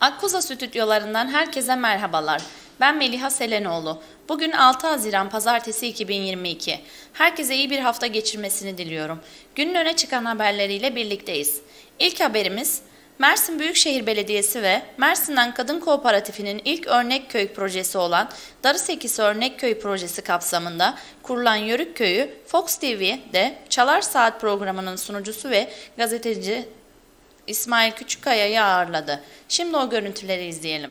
Akkuza stüdyolarından herkese merhabalar. Ben Meliha Selenoğlu. Bugün 6 Haziran Pazartesi 2022. Herkese iyi bir hafta geçirmesini diliyorum. Günün öne çıkan haberleriyle birlikteyiz. İlk haberimiz Mersin Büyükşehir Belediyesi ve Mersin'den Kadın Kooperatifi'nin ilk örnek köy projesi olan Darı Sekisi Örnek Köy projesi kapsamında kurulan Yörük Köyü Fox TV'de Çalar Saat programının sunucusu ve gazeteci İsmail Küçükkaya'yı ağırladı. Şimdi o görüntüleri izleyelim.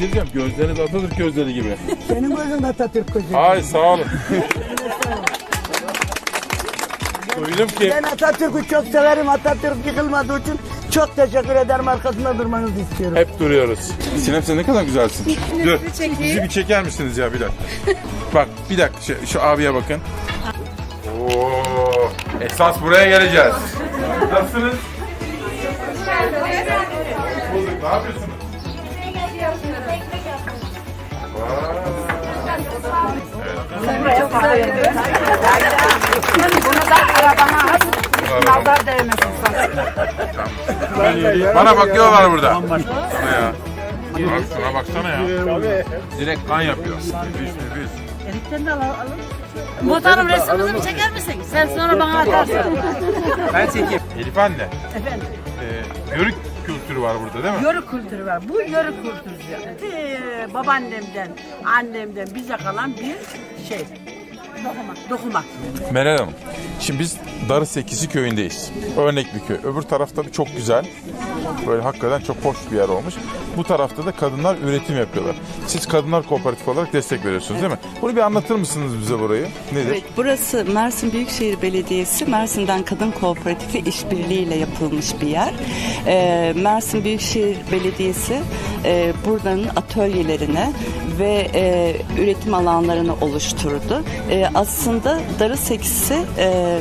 şey diyeceğim. Gözleriniz Atatürk gözleri gibi. Senin gözün Atatürk gözü. Ay sağ olun. Duydum ki Ben Atatürk'ü çok severim. Atatürk yıkılmadığı için çok teşekkür ederim. Arkasında durmanızı istiyorum. hep duruyoruz. Sinem sen ne kadar güzelsin. Dur. Bizi bir çeker misiniz ya bir dakika. Bak bir dakika şu, şu abiye bakın. Oo, esas buraya geleceğiz. Nasılsınız? Bulduk. Ne yapıyorsunuz? Nazar değmesin sana. Bana bakıyorlar burada. Şuna ya. Bak şuna baksana ya. Direkt kan yapıyor. Nefis nefis. Muhtarım resmimizi bir çeker misin? Sen sonra bana atarsın. Elif anne. Efendim? Ee, yörük kültürü var burada değil mi? Yörük kültürü var. Bu yörük kültürü. Ee, babaannemden, annemden bize kalan bir şey. Dokuma. Dokuma. Meral Hanım, şimdi biz Darı Sekisi köyündeyiz. Örnek bir köy. Öbür tarafta bir çok güzel, böyle hakikaten çok hoş bir yer olmuş. Bu tarafta da kadınlar üretim yapıyorlar. Siz kadınlar kooperatif olarak destek veriyorsunuz değil mi? Bunu bir anlatır mısınız bize burayı? Nedir? Evet, burası Mersin Büyükşehir Belediyesi, Mersin'den Kadın Kooperatifi işbirliğiyle yapılmış bir yer. Ee, Mersin Büyükşehir Belediyesi e, buradan atölyelerine ve e, üretim alanlarını oluşturdu. E, aslında Darı Sekisi e,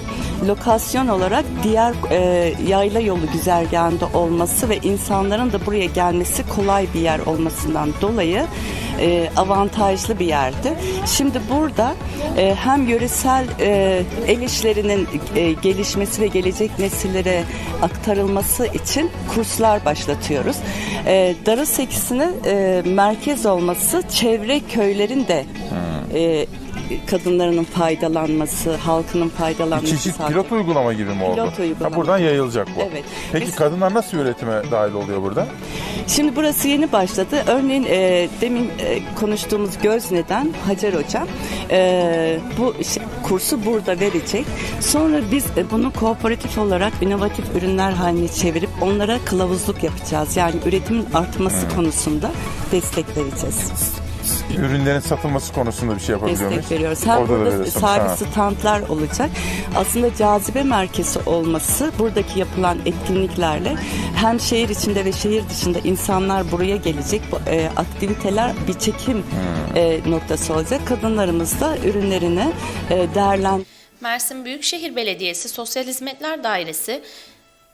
lokasyon olarak diğer e, yayla yolu güzergahında olması ve insanların da buraya gelmesi kolay bir yer olmasından dolayı e, avantajlı bir yerdi. Şimdi burada e, hem yöresel e, el işlerinin e, gelişmesi ve gelecek nesillere aktarılması için kurslar başlatıyoruz. E, Darı Sekisi'nin e, merkez olması çevre köylerin de e, kadınlarının faydalanması, halkının Bir faydalanması. çeşit sağlanıyor. pilot uygulama gibi mi oldu? Pilot uygulama. Ha, buradan yayılacak bu. Evet. Peki Biz- kadınlar nasıl üretime dahil oluyor burada? Şimdi burası yeni başladı. Örneğin e, demin e, konuştuğumuz Gözne'den Hacer Hocam e, bu şey- kursu burada verecek. Sonra biz e, bunu kooperatif olarak inovatif ürünler haline çevirip onlara kılavuzluk yapacağız. Yani üretimin artması konusunda destek vereceğiz. Ürünlerin satılması konusunda bir şey yapabiliyor muyuz? Destek veriyoruz. Hem Orada da burada veriyorsunuz. Ha. standlar olacak. Aslında cazibe merkezi olması buradaki yapılan etkinliklerle hem şehir içinde ve şehir dışında insanlar buraya gelecek. Bu e, aktiviteler bir çekim Hmm. e, noktası olacak. Kadınlarımız da ürünlerini e, değerlendirmek Mersin Büyükşehir Belediyesi Sosyal Hizmetler Dairesi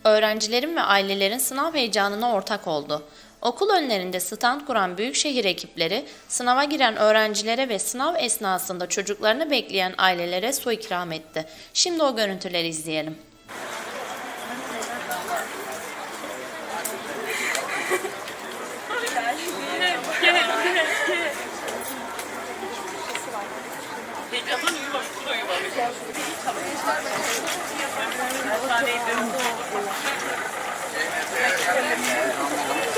öğrencilerin ve ailelerin sınav heyecanına ortak oldu. Okul önlerinde stand kuran büyükşehir ekipleri sınava giren öğrencilere ve sınav esnasında çocuklarını bekleyen ailelere su ikram etti. Şimdi o görüntüleri izleyelim.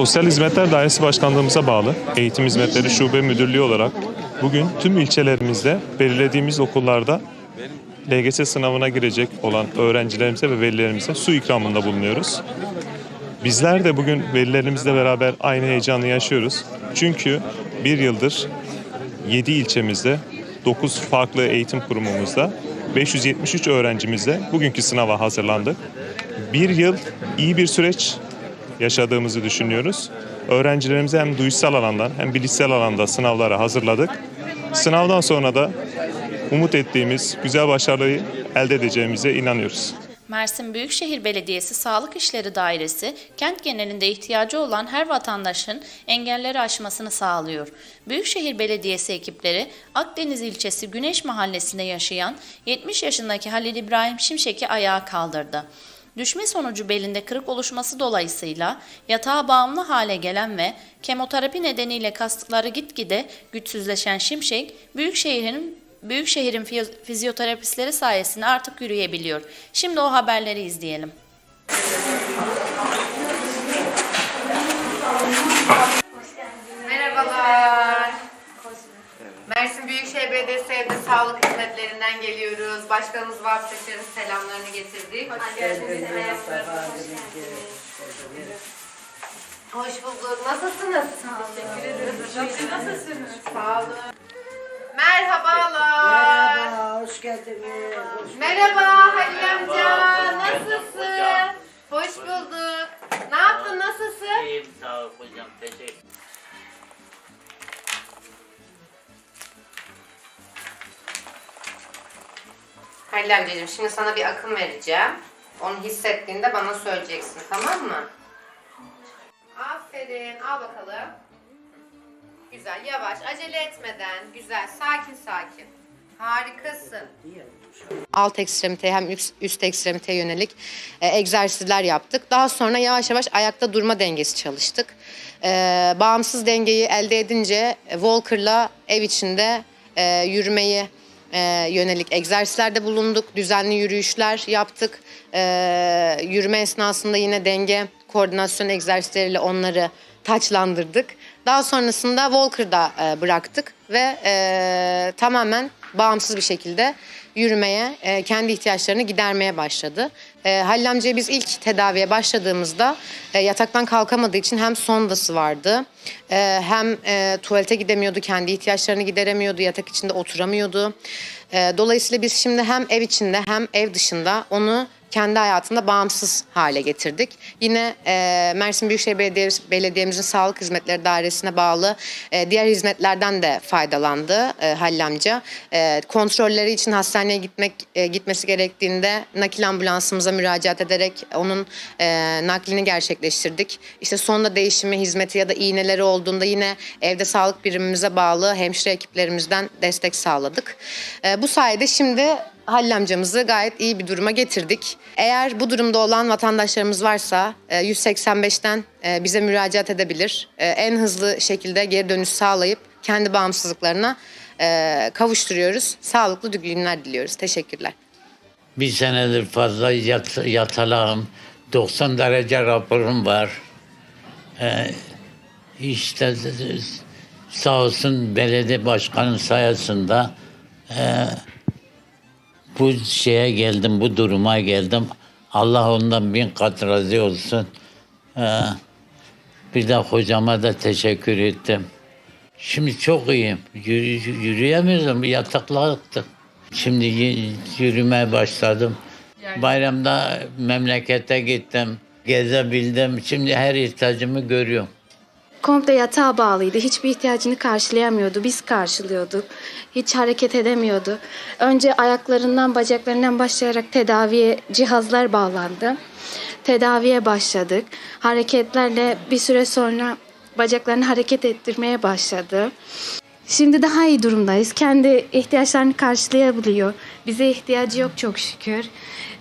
Sosyal Hizmetler Dairesi Başkanlığımıza bağlı Eğitim Hizmetleri Şube Müdürlüğü olarak bugün tüm ilçelerimizde belirlediğimiz okullarda LGS sınavına girecek olan öğrencilerimize ve velilerimize su ikramında bulunuyoruz. Bizler de bugün velilerimizle beraber aynı heyecanı yaşıyoruz. Çünkü bir yıldır 7 ilçemizde 9 farklı eğitim kurumumuzda 573 öğrencimizle bugünkü sınava hazırlandık. Bir yıl iyi bir süreç yaşadığımızı düşünüyoruz. Öğrencilerimizi hem duysal alandan hem bilişsel alanda sınavlara hazırladık. Sınavdan sonra da umut ettiğimiz güzel başarıyı elde edeceğimize inanıyoruz. Mersin Büyükşehir Belediyesi Sağlık İşleri Dairesi, kent genelinde ihtiyacı olan her vatandaşın engelleri aşmasını sağlıyor. Büyükşehir Belediyesi ekipleri Akdeniz ilçesi Güneş Mahallesi'nde yaşayan 70 yaşındaki Halil İbrahim Şimşek'i ayağa kaldırdı. Düşme sonucu belinde kırık oluşması dolayısıyla yatağa bağımlı hale gelen ve kemoterapi nedeniyle kastıkları gitgide güçsüzleşen Şimşek, Büyükşehir'in Büyükşehir'in fizyoterapistleri sayesinde artık yürüyebiliyor. Şimdi o haberleri izleyelim. Merhabalar. Mersin Büyükşehir Belediyesi Evde Sağlık Hizmetlerinden geliyoruz. Başkanımız Vahap Seçer'in selamlarını getirdik. Hoş geldiniz. Hoş bulduk. Nasılsınız? Teşekkür ederiz. Nasılsınız? Sağ olun. Merhabalar. Merhaba, hoş geldiniz. Merhaba Halil amca. Nasılsın? Hoş bulduk. Ne yaptın? Nasılsın? İyiyim sağ ol hocam teşekkür Halil amcacığım şimdi sana bir akım vereceğim. Onu hissettiğinde bana söyleyeceksin tamam mı? Aferin al bakalım. Güzel yavaş acele etmeden güzel sakin sakin. Harikasın. Alt ekstremiteye hem üst, ekstremiteye yönelik e, egzersizler yaptık. Daha sonra yavaş yavaş ayakta durma dengesi çalıştık. E, bağımsız dengeyi elde edince Walker'la ev içinde e, yürümeyi e, yönelik egzersizlerde bulunduk. Düzenli yürüyüşler yaptık. E, yürüme esnasında yine denge koordinasyon egzersizleriyle onları taçlandırdık. Daha sonrasında Walker'da e, bıraktık ve e, tamamen bağımsız bir şekilde yürümeye, e, kendi ihtiyaçlarını gidermeye başladı. E, Halil amcaya biz ilk tedaviye başladığımızda e, yataktan kalkamadığı için hem sondası vardı, e, hem e, tuvalete gidemiyordu, kendi ihtiyaçlarını gideremiyordu, yatak içinde oturamıyordu. E, dolayısıyla biz şimdi hem ev içinde hem ev dışında onu kendi hayatında bağımsız hale getirdik. Yine e, Mersin Büyükşehir Belediyesi, Belediye'mizin Sağlık Hizmetleri Dairesi'ne bağlı e, diğer hizmetlerden de faydalandı e, Halil amca. E, kontrolleri için hastaneye gitmek e, gitmesi gerektiğinde nakil ambulansımıza müracaat ederek onun e, naklini gerçekleştirdik. İşte sonda değişimi hizmeti ya da iğneleri olduğunda yine evde sağlık birimimize bağlı hemşire ekiplerimizden destek sağladık. E, bu sayede şimdi Halil amcamızı gayet iyi bir duruma getirdik. Eğer bu durumda olan vatandaşlarımız varsa e, 185'ten e, bize müracaat edebilir. E, En hızlı şekilde geri dönüş sağlayıp kendi bağımsızlıklarına e, kavuşturuyoruz. Sağlıklı günler diliyoruz. Teşekkürler. Bir senedir fazla yat, yatalağım. 90 derece raporum var. Ee, işte sağ olsun belediye başkanı sayesinde e, bu şeye geldim, bu duruma geldim. Allah ondan bin kat razı olsun. Ee, bir de hocama da teşekkür ettim. Şimdi çok iyiyim. Yürü, yürüyemiyorum. Yataklıktım. Şimdi yürümeye başladım. Bayramda memlekete gittim. Gezebildim. Şimdi her ihtiyacımı görüyorum. Komple yatağa bağlıydı. Hiçbir ihtiyacını karşılayamıyordu. Biz karşılıyorduk. Hiç hareket edemiyordu. Önce ayaklarından, bacaklarından başlayarak tedaviye cihazlar bağlandı. Tedaviye başladık. Hareketlerle bir süre sonra bacaklarını hareket ettirmeye başladı. Şimdi daha iyi durumdayız. Kendi ihtiyaçlarını karşılayabiliyor. Bize ihtiyacı yok çok şükür.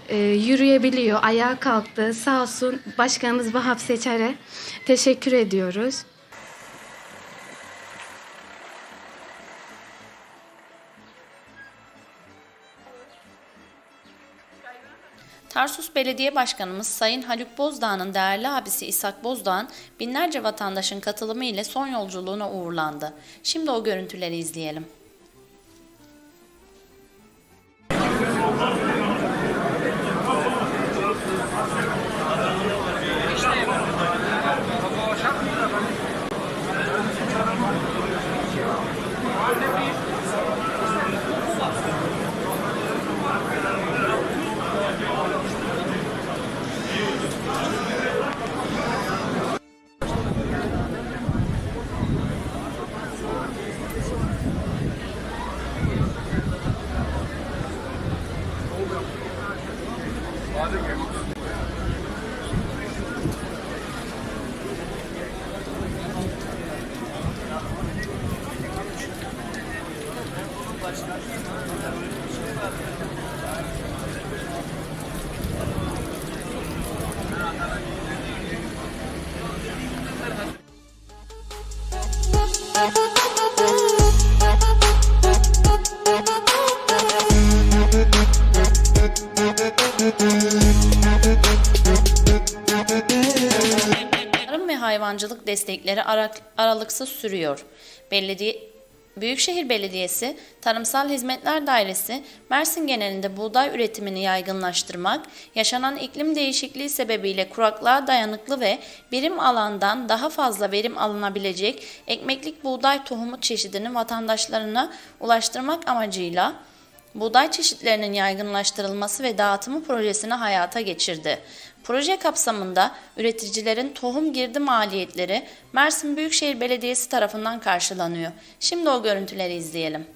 Ee, yürüyebiliyor, ayağa kalktı. Sağ olsun Başkanımız Vahap Seçer'e teşekkür ediyoruz. Tarsus Belediye Başkanımız Sayın Haluk Bozdağ'ın değerli abisi İshak Bozdağ'ın binlerce vatandaşın katılımı ile son yolculuğuna uğurlandı. Şimdi o görüntüleri izleyelim. Destekleri ara- aralıksız sürüyor. Belediye Büyükşehir Belediyesi Tarımsal Hizmetler Dairesi Mersin genelinde buğday üretimini yaygınlaştırmak, yaşanan iklim değişikliği sebebiyle kuraklığa dayanıklı ve birim alandan daha fazla verim alınabilecek ekmeklik buğday tohumu çeşidini vatandaşlarına ulaştırmak amacıyla buğday çeşitlerinin yaygınlaştırılması ve dağıtımı projesini hayata geçirdi. Proje kapsamında üreticilerin tohum girdi maliyetleri Mersin Büyükşehir Belediyesi tarafından karşılanıyor. Şimdi o görüntüleri izleyelim.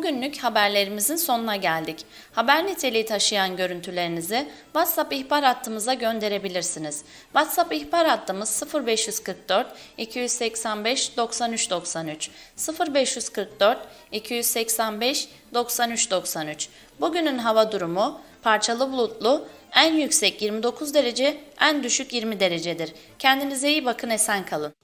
Bugünlük haberlerimizin sonuna geldik. Haber niteliği taşıyan görüntülerinizi WhatsApp ihbar hattımıza gönderebilirsiniz. WhatsApp ihbar hattımız 0544 285 93 93 0544 285 93 93. Bugünün hava durumu parçalı bulutlu, en yüksek 29 derece, en düşük 20 derecedir. Kendinize iyi bakın, esen kalın.